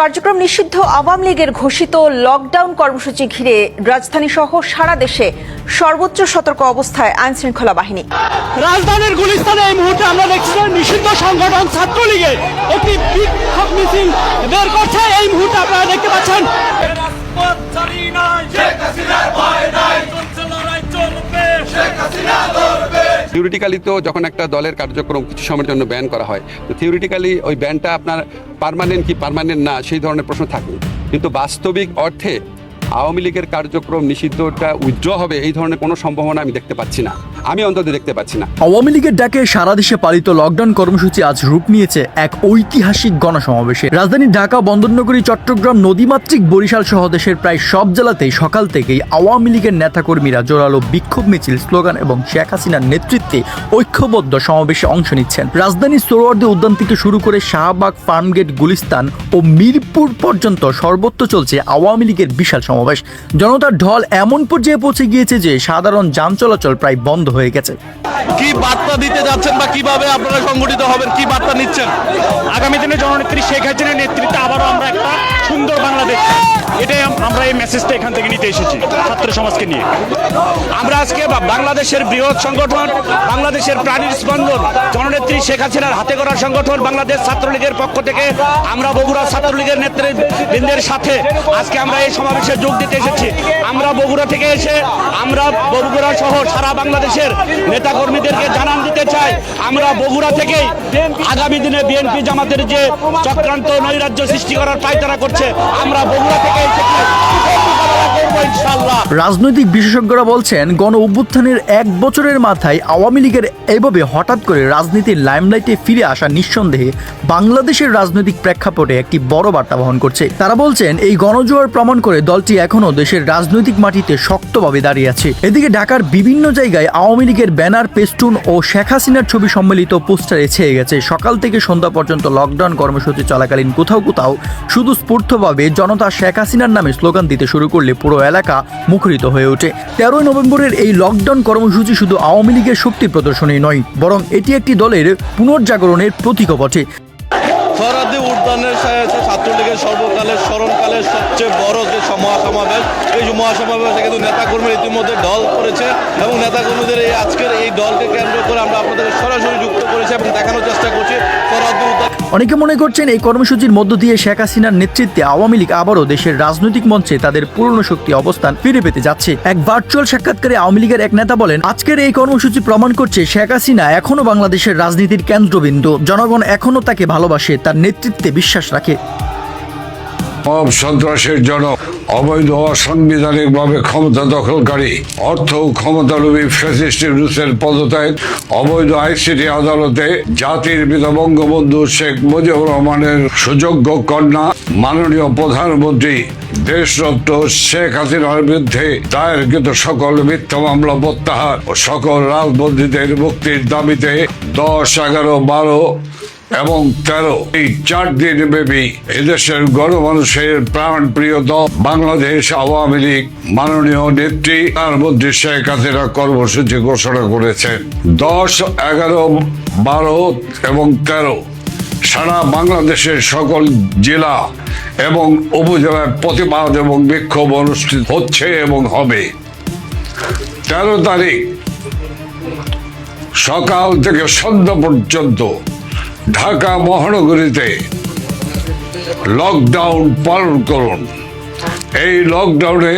কার্যক্রম নিষিদ্ধ আওয়ামী লীগের ঘোষিত লকডাউন কর্মসূচি ঘিরে রাজধানী সহ সারা দেশে সর্বোচ্চ সতর্ক অবস্থায় আইন শৃঙ্খলা বাহিনী। রাজধানীর গুলিস্তানে এই মুহূর্তে আমরা দেখছি নিষিদ্ধ সংগঠন ছাত্রলীগের একটি বিক্ষোভ মিছিল বের করছে। এই মুহূর্তে আপনারা দেখতে পাচ্ছেন থিওরিটিক্যালি তো যখন একটা দলের কার্যক্রম কিছু সময়ের জন্য ব্যান করা হয়, তো থিওরিটিক্যালি ওই ব্যানটা আপনার পারমানেন্ট কি পারমানেন্ট না, সেই ধরনের প্রশ্ন থাকে কিন্তু বাস্তবিক অর্থে আওয়ামী লীগের কার্যক্রম নিষিদ্ধটা উইথড্র হবে, এই ধরনের কোনো সম্ভাবনা আমি দেখতে পাচ্ছি না। আমি অন্তত দেখতে পাচ্ছি না। আওয়ামী লীগের ডাকে সারা দেশে পালিত লকডাউন কর্মসূচি আজ রূপ নিয়েছে এক ঐতিহাসিক গণসমাবেশে। রাজধানী ঢাকা, বন্দরনগরী, চট্টগ্রাম, নদীমাতৃক, বরিশাল সহ দেশের প্রায় সব জেলাতেই সকাল থেকেই আওয়ামী লীগের নেতাকর্মীরা জোরালো বিক্ষোভ মিছিল, স্লোগান এবং শেখ হাসিনার নেতৃত্বে ঐক্যবদ্ধ সমাবেশে অংশ নিচ্ছেন। রাজধানীর সোহরাওয়ার্দী উদ্যান থেকে শুরু করে শাহবাগ, ফার্মগেট, গুলিস্তান ও মিরপুর পর্যন্ত সর্বত্র চলছে আওয়ামী লীগের বিশাল সমাবেশ। জনতার ঢল এমন পর্যায়ে পৌঁছে গিয়েছে যে সাধারণ যান চলাচল প্রায় বন্ধ। হয়ে গেছে। কি বার্তা দিতে যাচ্ছেন বা কীভাবে আপনারা সংগঠিত হবেন? কি বার্তা নিচ্ছেন? আগামী দিনে জননেত্রী শেখ হাসিনার নেতৃত্বে আবারও আমরা একটা সুন্দর বাংলাদেশ। এটাই আমরা এই মেসেজটা এখান থেকে নিতে এসেছি, ছাত্র সমাজকে নিয়ে। আমরা আজকে বাংলাদেশের বৃহৎ সংগঠন, বাংলাদেশের প্রাণীর স্পন্দন, জননেত্রী শেখ হাসিনার হাতে করা সংগঠন, বাংলাদেশ ছাত্রলীগের পক্ষ থেকে আমরা বগুড়া ছাত্রলীগের নেতৃবৃন্দের সাথে আজকে আমরা এই সমাবেশে যোগ দিতে এসেছি। আমরা বগুড়া থেকে এসে আমরা বগুড়া সহ সারা বাংলাদেশের নেতাকর্মীদেরকে জানান দিতে চাই। আমরা বগুড়া থেকেই আগামী দিনে বিএনপি জামাতের যে চক্রান্ত নৈরাজ্য সৃষ্টি করার পায়তারা করছে, আমরা বগুড়া থেকে Execute. রাজনৈতিক বিশেষজ্ঞরা বলছেন, গণ অভ্যুত্থানের এক বছরের মাথায় আওয়ামী লীগের এভাবে হঠাৎ করে রাজনীতির লাইমলাইটে ফিরে আসা নিঃসন্দেহে বাংলাদেশের রাজনৈতিক প্রেক্ষাপটে একটি বড় বার্তা বহন করছে। তারা বলছেন, এই গণজোয়ার প্রমাণ করে দলটি এখনও দেশের রাজনৈতিক মাটিতে শক্তভাবে দাঁড়িয়ে আছে। এদিকে ঢাকার বিভিন্ন জায়গায় আওয়ামী লীগের ব্যানার, পেস্টুন ও শেখ হাসিনার ছবি সম্মিলিত পোস্টারে ছেয়ে গেছে। সকাল থেকে সন্ধ্যা পর্যন্ত লকডাউন কর্মসূচি চলাকালীন কোথাও কোথাও শুধু স্ফূর্তভাবে জনতা শেখ হাসিনার নামে স্লোগান দিতে শুরু করলে পুরো এলাকা মুখরিত হয়ে ওঠে। তেরোই নভেম্বরের এই লকডাউন কর্মসূচি শুধু আওয়ামী লীগের শক্তি প্রদর্শনী নয়, বরং এটি একটি দলের পুনর্জাগরণের প্রতীকও বটে। উদ্যানের ছাত্রলীগের সর্বকালের স্মরণকালের সবচেয়ে বড় যে মহাসমাবেশ, এই মহাসমাবেশে কিন্তু নেতাকর্মী ইতিমধ্যে দল করেছে এবং নেতাকর্মীদের এই আজকের এই দলকে কেন্দ্র করে আমরা আপনাদের সরাসরি যুক্ত এবং দেখানোর চেষ্টা অনেকে মনে করছেন এই কর্মসূচির মধ্য দিয়ে শেখ হাসিনার নেতৃত্বে আওয়ামী লীগ আবারও দেশের রাজনৈতিক মঞ্চে তাদের পুরনো শক্তি অবস্থান ফিরে পেতে যাচ্ছে। এক ভার্চুয়াল সাক্ষাৎকারে আওয়ামী লীগের এক নেতা বলেন, আজকের এই কর্মসূচি প্রমাণ করছে শেখ হাসিনা এখনও বাংলাদেশের রাজনীতির কেন্দ্রবিন্দু। জনগণ এখনও তাকে ভালোবাসে, তার নেতৃত্বে বিশ্বাস রাখে। সব সন্ত্রাসের জন্য অবৈধ অসাংবিধানিক ভাবে ক্ষমতা দখলকারী, অর্থ ক্ষমতালোভী ফ্যাসিস্ট রুসের পদত্যাগ, অবৈধ আইসিটি আদালতে জাতির পিতা বঙ্গবন্ধু শেখ মুজিবুর রহমানের সুযোগ্য কন্যা, মাননীয় প্রধানমন্ত্রী দেশরত্ন শেখ হাসিনার বিরুদ্ধে দায়েরকৃত সকল মিথ্যা মামলা প্রত্যাহার ও সকল রাজবন্দীদের মুক্তির দাবিতে দশ, এগারো, বারো এবং তেরো, এই চার দিন ব্যাপী এদেশের গণমানুষের প্রাণ প্রিয় দল বাংলাদেশ আওয়ামী লীগ মাননীয় নেত্রী তার মধ্যে শেখ হাসিনা কর্মসূচি ঘোষণা করেছেন দশ, এগারো, বারো এবং তেরো সারা বাংলাদেশের সকল জেলা এবং উপজেলায় প্রতিবাদ এবং বিক্ষোভ অনুষ্ঠিত হচ্ছে এবং হবে। তেরো তারিখ সকাল থেকে সন্ধ্যা পর্যন্ত ঢাকা মহানগরীতে লকডাউন পালন করুন। এই লকডাউনে